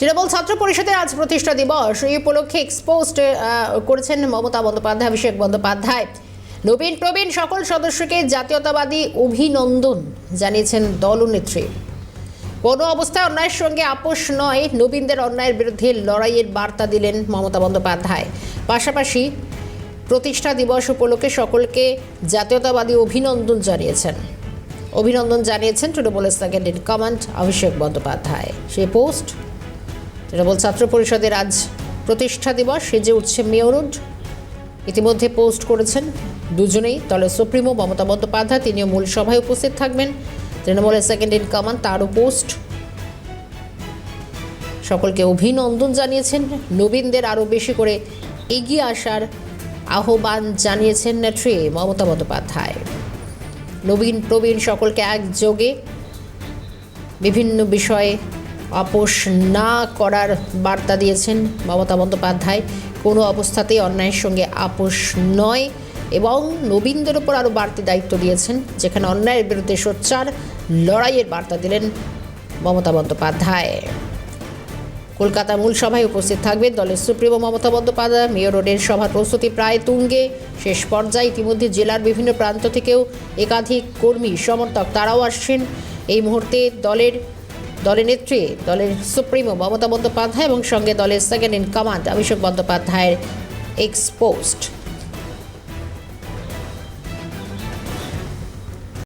তৃণমূল ছাত্র পরিষদের আজ প্রতিষ্ঠা দিবস। এই উপলক্ষে এক্সপোস্ট করেছেন মমতা বন্দ্যোপাধ্যায়, অভিষেক বন্দ্যোপাধ্যায়। নবীন প্রবীণ সকল সদস্যকে জাতীয়তাবাদী অভিনন্দন জানিয়েছেন দলনেত্রী। কোনো অবস্থায় অন্যায়ের সঙ্গে আপোষ নয়। নবীনদের অন্যায়ের বিরুদ্ধে লড়াইয়ের বার্তা দিলেন মমতা বন্দ্যোপাধ্যায়। পাশাপাশি প্রতিষ্ঠা দিবস উপলক্ষে সকলকে জাতীয়তাবাদী অভিনন্দন জানিয়েছেন। অভিনন্দন জানিয়েছেন তৃণমূলের second in command Abhishek Bandyopadhyay. সেই পোস্ট তৃণমূল ছাত্র পরিষদের আজ প্রতিষ্ঠা দিবস সেজে উঠছে মেয়র রোড ইতিমধ্যে পোস্ট করেছেন দুজনেই। দলের সুপ্রিমো মমতা বন্দ্যোপাধ্যায়, তিনিও মূল সভায় উপস্থিত থাকবেন। তৃণমূলের সেকেন্ড ইন কমান্ড তারও পোস্ট। সকলকে অভিনন্দন জানিয়েছেন। নবীনদের আরও বেশি করে এগিয়ে আসার আহ্বান জানিয়েছেন নেত্রী মমতা বন্দ্যোপাধ্যায়। নবীন, প্রবীণ সকলকে একযোগে বিভিন্ন বিষয়ে আপোষ না করার বার্তা দিয়েছেন মমতা বন্দ্যোপাধ্যায়। কোনো অবস্থাতেই অন্যায়ের সঙ্গে আপোষ নয় এবং নবীনদের ওপর আরও বাড়তি দায়িত্ব দিয়েছেন, যেখানে অন্যায়ের বিরুদ্ধে সোচ্চার লড়াইয়ের বার্তা দিলেন মমতা বন্দ্যোপাধ্যায়। কলকাতা মূল সভায় উপস্থিত থাকবেন দলের সুপ্রিমো মমতা বন্দ্যোপাধ্যায়, মেয়র রোডের সভার প্রস্তুতি প্রায় তুঙ্গে। শেষ পর্যায়ে ইতিমধ্যে জেলার বিভিন্ন প্রান্ত থেকেও একাধিক কর্মী সমর্থক তারাও আসছেন। এই মুহূর্তে দলের দলের নেত্রী, দলের সুপ্রিমো মমতা বন্দ্যোপাধ্যায় এবং সঙ্গে দলের সেকেন্ড ইন কমান্ড অভিষেক বন্দ্যোপাধ্যায়ের এক্সপোস্ট